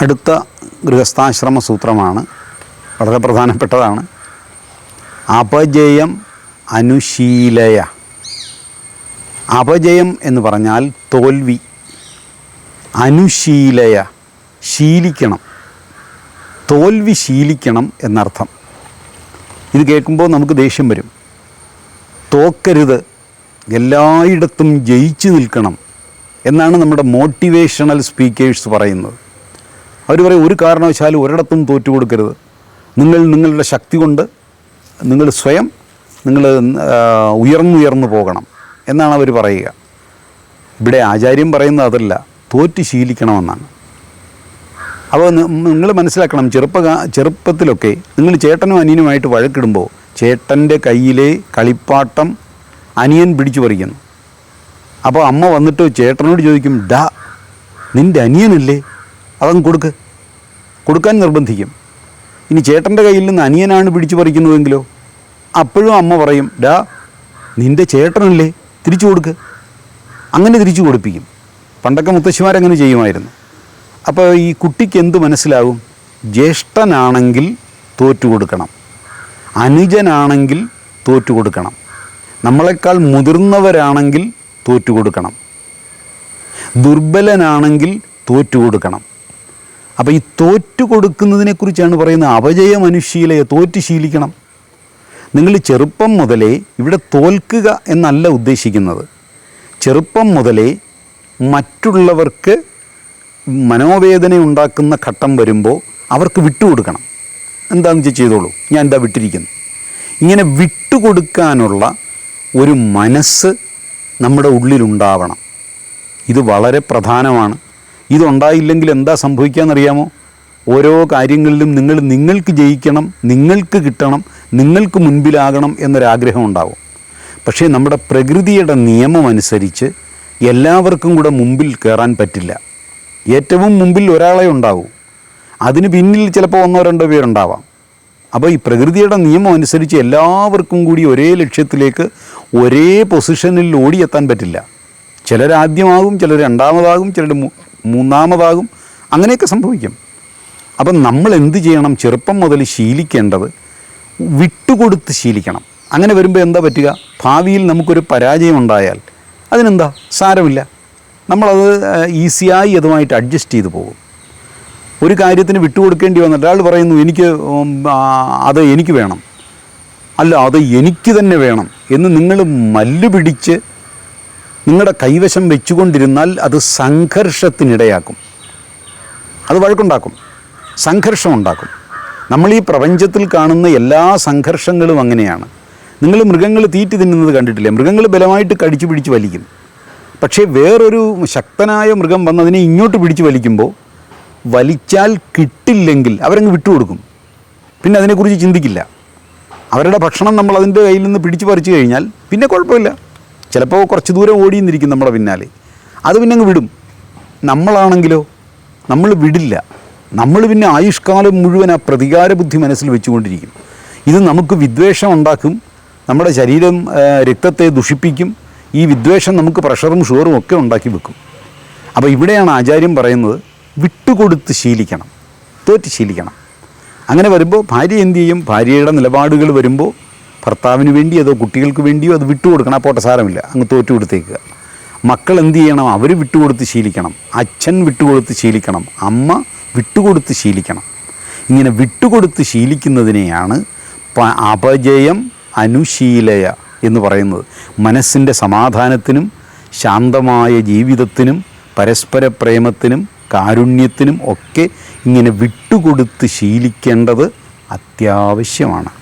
അടുത്ത ഗൃഹസ്ഥാശ്രമ സൂത്രമാണ്. വളരെ പ്രധാനപ്പെട്ടതാണ്. അപജയം അനുശീലയ. അപജയം എന്ന് പറഞ്ഞാൽ തോൽവി. അനുശീലയ. ശീലിക്കണം. തോൽവി ശീലിക്കണം എന്നർത്ഥം. ഇത് കേൾക്കുമ്പോൾ നമുക്ക് ദേഷ്യം വരും. തോക്കരുത്. എല്ലായിടത്തും ജയിച്ചു നിൽക്കണം എന്നാണ് നമ്മുടെ മോട്ടിവേഷണൽ സ്പീക്കേഴ്സ് പറയുന്നത്. അവർ പറയും ഒരു കാരണവശാലും ഒരിടത്തും തോറ്റു കൊടുക്കരുത്. നിങ്ങൾ നിങ്ങളുടെ ശക്തി കൊണ്ട് നിങ്ങൾ സ്വയം നിങ്ങൾ ഉയർന്നുയർന്നു പോകണം. എന്നാണ് അവർ പറയുക. ഇവിടെ ആചാര്യം പറയുന്നത് അതല്ല തോറ്റ് ശീലിക്കണമെന്നാണ്. അപ്പോൾ നിങ്ങൾ മനസ്സിലാക്കണം ചെറുപ്പ ചെറുപ്പത്തിലൊക്കെ നിങ്ങൾ ചേട്ടനും അനിയനുമായിട്ട് വഴക്കിടുമ്പോൾ ചേട്ടന്റെ കയ്യിലെ കളിപ്പാട്ടം അനിയൻ പിടിച്ചു പറിക്കുന്നു. അപ്പോൾ അമ്മ വന്നിട്ട് ചേട്ടനോട് ചോദിക്കും ഡാ നിന്റെ അനിയനല്ലേ? അതങ്ങ് കൊടുക്ക്. കൊടുക്കാൻ നിർബന്ധിക്കും. ഇനി ചേട്ടന്റെ കയ്യിൽ നിന്ന് അനിയനാണ് പിടിച്ചു പറിക്കുന്നതെങ്കിലോ? അപ്പോഴും അമ്മ പറയും ഡാ നിന്റെ ചേട്ടനല്ലേ തിരിച്ചു കൊടുക്ക്. അങ്ങനെ തിരിച്ചു കൊടുപ്പിക്കും. പണ്ടൊക്കെ മുത്തശ്ശിമാരങ്ങനെ ചെയ്യുമായിരുന്നു. അപ്പോൾ ഈ കുട്ടിക്ക് എന്ത് മനസ്സിലാവും? ജ്യേഷ്ഠനാണെങ്കിൽ തോറ്റു കൊടുക്കണം. അനുജനാണെങ്കിൽ തോറ്റു കൊടുക്കണം. നമ്മളെക്കാൾ മുതിർന്നവരാണെങ്കിൽ തോറ്റു കൊടുക്കണം. ദുർബലനാണെങ്കിൽ തോറ്റു കൊടുക്കണം. അപ്പോൾ ഈ തോറ്റു കൊടുക്കുന്നതിനെക്കുറിച്ചാണ് പറയുന്നത്. അപജയ മനുഷ്യയിലെ തോറ്റ് ശീലിക്കണം. നിങ്ങൾ ചെറുപ്പം മുതലേ ഇവിടെ തോൽക്കുക എന്നല്ല ഉദ്ദേശിക്കുന്നത്. ചെറുപ്പം മുതലേ മറ്റുള്ളവർക്ക് മനോവേദന ഉണ്ടാക്കുന്ന ഘട്ടം വരുമ്പോൾ അവർക്ക് വിട്ടുകൊടുക്കണം. എന്താണെന്ന് വെച്ചാൽ ചെയ്തോളൂ. ഞാൻ എന്താ വിട്ടിരിക്കുന്നു. ഇങ്ങനെ വിട്ടുകൊടുക്കാനുള്ള ഒരു മനസ്സ് നമ്മുടെ ഉള്ളിലുണ്ടാവണം. ഇത് വളരെ പ്രധാനമാണ്. ഇതുണ്ടായില്ലെങ്കിൽ എന്താ സംഭവിക്കാമെന്നറിയാമോ ഓരോ കാര്യങ്ങളിലും നിങ്ങൾ നിങ്ങൾക്ക് ജയിക്കണം നിങ്ങൾക്ക് കിട്ടണം നിങ്ങൾക്ക് മുൻപിലാകണം എന്നൊരാഗ്രഹം ഉണ്ടാവും. പക്ഷേ നമ്മുടെ പ്രകൃതിയുടെ നിയമം അനുസരിച്ച് എല്ലാവർക്കും കൂടെ മുമ്പിൽ കയറാൻ പറ്റില്ല. ഏറ്റവും മുമ്പിൽ ഒരാളെ ഉണ്ടാവൂ. അതിന് പിന്നിൽ ചിലപ്പോൾ ഒന്നോ രണ്ടോ പേരുണ്ടാവാം. അപ്പോൾ ഈ പ്രകൃതിയുടെ നിയമം അനുസരിച്ച് എല്ലാവർക്കും കൂടി ഒരേ ലക്ഷ്യത്തിലേക്ക് ഒരേ പൊസിഷനിൽ ഓടിയെത്താൻ പറ്റില്ല. ചിലരാദ്യമാകും ചിലർ രണ്ടാമതാകും ചിലർ മൂന്നാമതാകും. അങ്ങനെയൊക്കെ സംഭവിക്കും. അപ്പം നമ്മൾ എന്ത് ചെയ്യണം? ചെറുപ്പം മുതൽ ശീലിക്കേണ്ടത് വിട്ടുകൊടുത്ത് ശീലിക്കണം. അങ്ങനെ വരുമ്പോൾ എന്താ പറ്റുക? ഭാവിയിൽ നമുക്കൊരു പരാജയം ഉണ്ടായാൽ അതിനെന്താ? സാരമില്ല. നമ്മളത് ഈസിയായി അതുമായിട്ട് അഡ്ജസ്റ്റ് ചെയ്ത് പോകും. ഒരു കാര്യത്തിന് വിട്ടുകൊടുക്കേണ്ടി വന്നിട്ട് ഒരാൾ പറയുന്നു എനിക്ക് അത് എനിക്ക് വേണം. അല്ല അത് എനിക്ക് തന്നെ വേണം എന്ന് നിങ്ങൾ മല്ല് പിടിച്ച് നിങ്ങളുടെ കൈവശം വെച്ചുകൊണ്ടിരുന്നാൽ അത് സംഘർഷത്തിനിടയാക്കും. അത് വഴക്കുണ്ടാക്കും. സംഘർഷം ഉണ്ടാക്കും നമ്മൾ ഈ പ്രപഞ്ചത്തിൽ കാണുന്ന എല്ലാ സംഘർഷങ്ങളും അങ്ങനെയാണ്. നിങ്ങൾ മൃഗങ്ങൾ തീറ്റി തിന്നുന്നത് കണ്ടിട്ടില്ലേ? മൃഗങ്ങൾ ബലമായിട്ട് കടിച്ചു പിടിച്ച് വലിക്കും. പക്ഷേ വേറൊരു ശക്തനായ മൃഗം വന്നതിനെ ഇങ്ങോട്ട് പിടിച്ച് വലിക്കുമ്പോൾ വലിച്ചാൽ കിട്ടില്ലെങ്കിൽ അവരങ്ങ് വിട്ടുകൊടുക്കും. പിന്നെ അതിനെക്കുറിച്ച് ചിന്തിക്കില്ല. അവരുടെ ഭക്ഷണം നമ്മൾ അതിന്റെ കയ്യിൽ നിന്ന് പിടിച്ചു പറിച്ചു കഴിഞ്ഞാൽ പിന്നെ കുഴപ്പമില്ല. ചിലപ്പോൾ കുറച്ച് ദൂരം ഓടിയെന്നിരിക്കും നമ്മളെ പിന്നാലെ. അത് പിന്നെ അങ്ങ് വിടും. നമ്മളാണെങ്കിലോ? നമ്മൾ വിടില്ല. നമ്മൾ പിന്നെ ആയുഷ്കാലം മുഴുവൻ ആ പ്രതികാര ബുദ്ധി മനസ്സിൽ വെച്ചുകൊണ്ടിരിക്കും. ഇത് നമുക്ക് വിദ്വേഷം ഉണ്ടാക്കും. നമ്മുടെ ശരീരം രക്തത്തെ ദുഷിപ്പിക്കും. ഈ വിദ്വേഷം നമുക്ക് പ്രഷറും ഷുഗറും ഒക്കെ ഉണ്ടാക്കി വെക്കും. അപ്പോൾ ഇവിടെയാണ് ആചാര്യം പറയുന്നത് വിട്ടുകൊടുത്ത് ശീലിക്കണം. തോറ്റ് ശീലിക്കണം. അങ്ങനെ വരുമ്പോൾ ഭാര്യ എന്തു ചെയ്യും? ഭാര്യയുടെ നിലപാടുകൾ വരുമ്പോൾ ഭർത്താവിന് വേണ്ടി അതോ കുട്ടികൾക്ക് വേണ്ടിയോ അത് വിട്ടുകൊടുക്കണം. ആ പോട്ടെ സാരമില്ല. അങ്ങ് തോറ്റു കൊടുത്തേക്കുക. മക്കൾ എന്ത് ചെയ്യണം? അവർ വിട്ടുകൊടുത്ത് ശീലിക്കണം. അച്ഛൻ വിട്ടുകൊടുത്ത് ശീലിക്കണം. അമ്മ വിട്ടുകൊടുത്ത് ശീലിക്കണം. ഇങ്ങനെ വിട്ടുകൊടുത്ത് ശീലിക്കുന്നതിനെയാണ് അപജയം അനുശീലയ എന്ന് പറയുന്നത്. മനസ്സിന്റെ സമാധാനത്തിനും ശാന്തമായ ജീവിതത്തിനും പരസ്പര പ്രേമത്തിനും കാരുണ്യത്തിനും ഒക്കെ ഇങ്ങനെ വിട്ടുകൊടുത്ത് ശീലിക്കേണ്ടത് അത്യാവശ്യമാണ്.